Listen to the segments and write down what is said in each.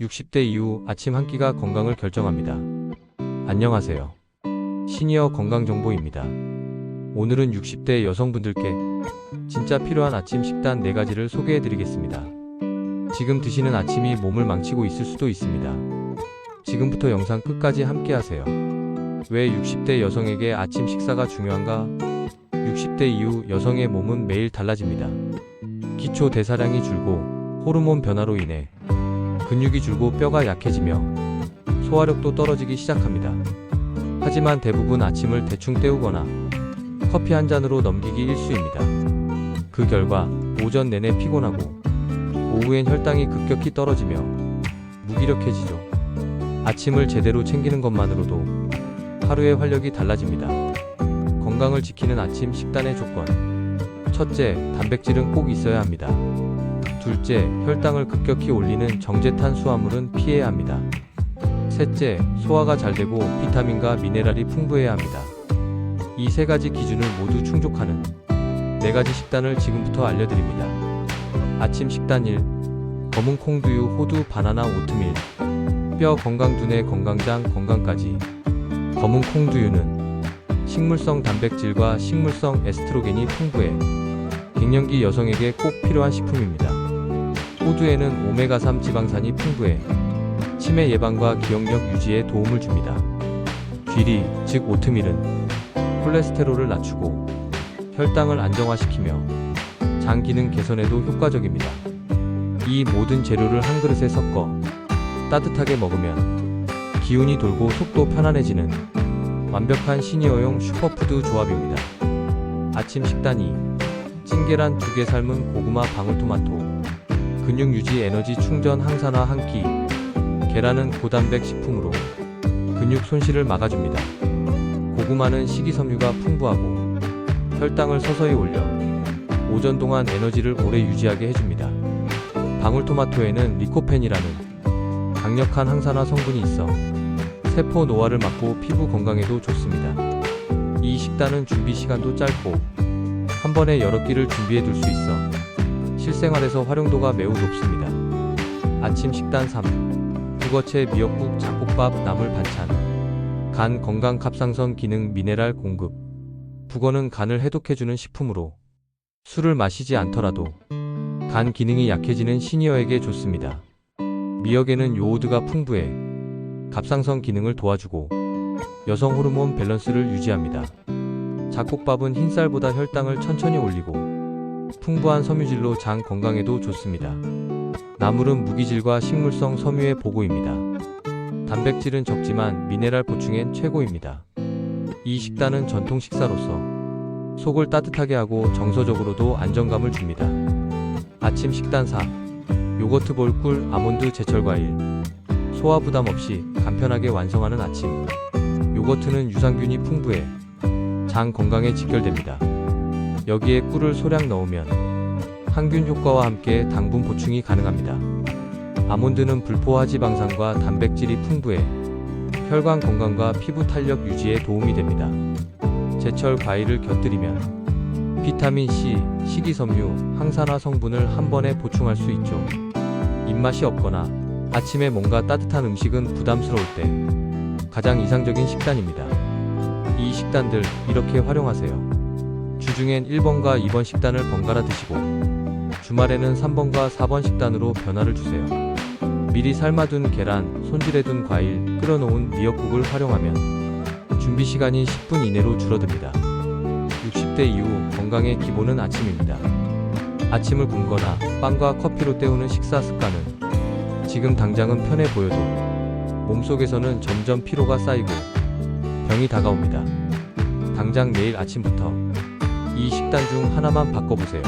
60대 이후 아침 한 끼가 건강을 결정합니다. 안녕하세요. 시니어 건강 정보입니다. 오늘은 60대 여성분들께 진짜 필요한 아침 식단 4가지를 소개해 드리겠습니다. 지금 드시는 아침이 몸을 망치고 있을 수도 있습니다. 지금부터 영상 끝까지 함께 하세요. 왜 60대 여성에게 아침 식사가 중요한가? 60대 이후 여성의 몸은 매일 달라집니다. 기초 대사량이 줄고 호르몬 변화로 인해 근육이 줄고 뼈가 약해지며 소화력도 떨어지기 시작합니다. 하지만 대부분 아침을 대충 때우거나 커피 한 잔으로 넘기기 일수입니다. 그 결과 오전 내내 피곤하고 오후엔 혈당이 급격히 떨어지며 무기력해지죠. 아침을 제대로 챙기는 것만으로도 하루의 활력이 달라집니다. 건강을 지키는 아침 식단의 조건. 첫째, 단백질은 꼭 있어야 합니다. 둘째, 혈당을 급격히 올리는 정제 탄수화물은 피해야 합니다. 셋째, 소화가 잘 되고 비타민과 미네랄이 풍부해야 합니다. 이 세 가지 기준을 모두 충족하는 네 가지 식단을 지금부터 알려드립니다. 아침 식단 1. 검은 콩두유, 호두, 바나나, 오트밀. 뼈 건강, 두뇌 건강장 건강까지. 검은 콩두유는 식물성 단백질과 식물성 에스트로겐이 풍부해 갱년기 여성에게 꼭 필요한 식품입니다. 호두에는 오메가3 지방산이 풍부해 치매 예방과 기억력 유지에 도움을 줍니다. 귀리, 즉 오트밀은 콜레스테롤을 낮추고 혈당을 안정화시키며 장 기능 개선에도 효과적입니다. 이 모든 재료를 한 그릇에 섞어 따뜻하게 먹으면 기운이 돌고 속도 편안해지는 완벽한 시니어용 슈퍼푸드 조합입니다. 아침 식단 2. 찐계란 2개 삶은 고구마 방울토마토 근육 유지 에너지 충전 항산화 한 끼. 계란은 고단백 식품으로 근육 손실을 막아줍니다. 고구마는 식이섬유가 풍부하고 혈당을 서서히 올려 오전 동안 에너지를 오래 유지하게 해줍니다. 방울토마토에는 리코펜이라는 강력한 항산화 성분이 있어 세포 노화를 막고 피부 건강에도 좋습니다. 이 식단은 준비 시간도 짧고 한 번에 여러 끼를 준비해 둘 수 있어 실생활에서 활용도가 매우 높습니다. 아침 식단 3. 북어채 미역국 잡곡밥 나물 반찬 간 건강 갑상선 기능 미네랄 공급 북어는 간을 해독해주는 식품으로 술을 마시지 않더라도 간 기능이 약해지는 시니어에게 좋습니다. 미역에는 요오드가 풍부해 갑상선 기능을 도와주고 여성 호르몬 밸런스를 유지합니다. 잡곡밥은 흰쌀보다 혈당을 천천히 올리고 풍부한 섬유질로 장 건강에도 좋습니다. 나물은 무기질과 식물성 섬유의 보고입니다. 단백질은 적지만 미네랄 보충엔 최고입니다. 이 식단은 전통 식사로서 속을 따뜻하게 하고 정서적으로도 안정감을 줍니다. 아침 식단 4. 요거트 볼 꿀, 아몬드, 제철 과일. 소화 부담 없이 간편하게 완성하는 아침. 요거트는 유산균이 풍부해 장 건강에 직결됩니다. 여기에 꿀을 소량 넣으면 항균 효과와 함께 당분 보충이 가능합니다. 아몬드는 불포화 지방산과 단백질이 풍부해 혈관 건강과 피부 탄력 유지에 도움이 됩니다. 제철 과일을 곁들이면 비타민 C, 식이섬유, 항산화 성분을 한 번에 보충할 수 있죠. 입맛이 없거나 아침에 뭔가 따뜻한 음식은 부담스러울 때 가장 이상적인 식단입니다. 이 식단들 이렇게 활용하세요. 주중엔 1번과 2번 식단을 번갈아 드시고 주말에는 3번과 4번 식단으로 변화를 주세요. 미리 삶아둔 계란, 손질해둔 과일, 끓여놓은 미역국을 활용하면 준비 시간이 10분 이내로 줄어듭니다. 60대 이후 건강의 기본은 아침입니다. 아침을 굶거나 빵과 커피로 때우는 식사 습관은 지금 당장은 편해 보여도 몸속에서는 점점 피로가 쌓이고 병이 다가옵니다. 당장 내일 아침부터 이 식단 중 하나만 바꿔보세요.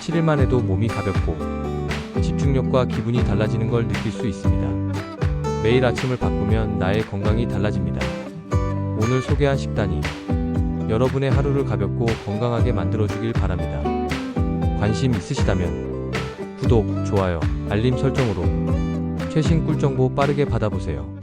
7일만 해도 몸이 가볍고 집중력과 기분이 달라지는 걸 느낄 수 있습니다. 매일 아침을 바꾸면 나의 건강이 달라집니다. 오늘 소개한 식단이 여러분의 하루를 가볍고 건강하게 만들어주길 바랍니다. 관심 있으시다면 구독, 좋아요, 알림 설정으로 최신 꿀 정보 빠르게 받아보세요.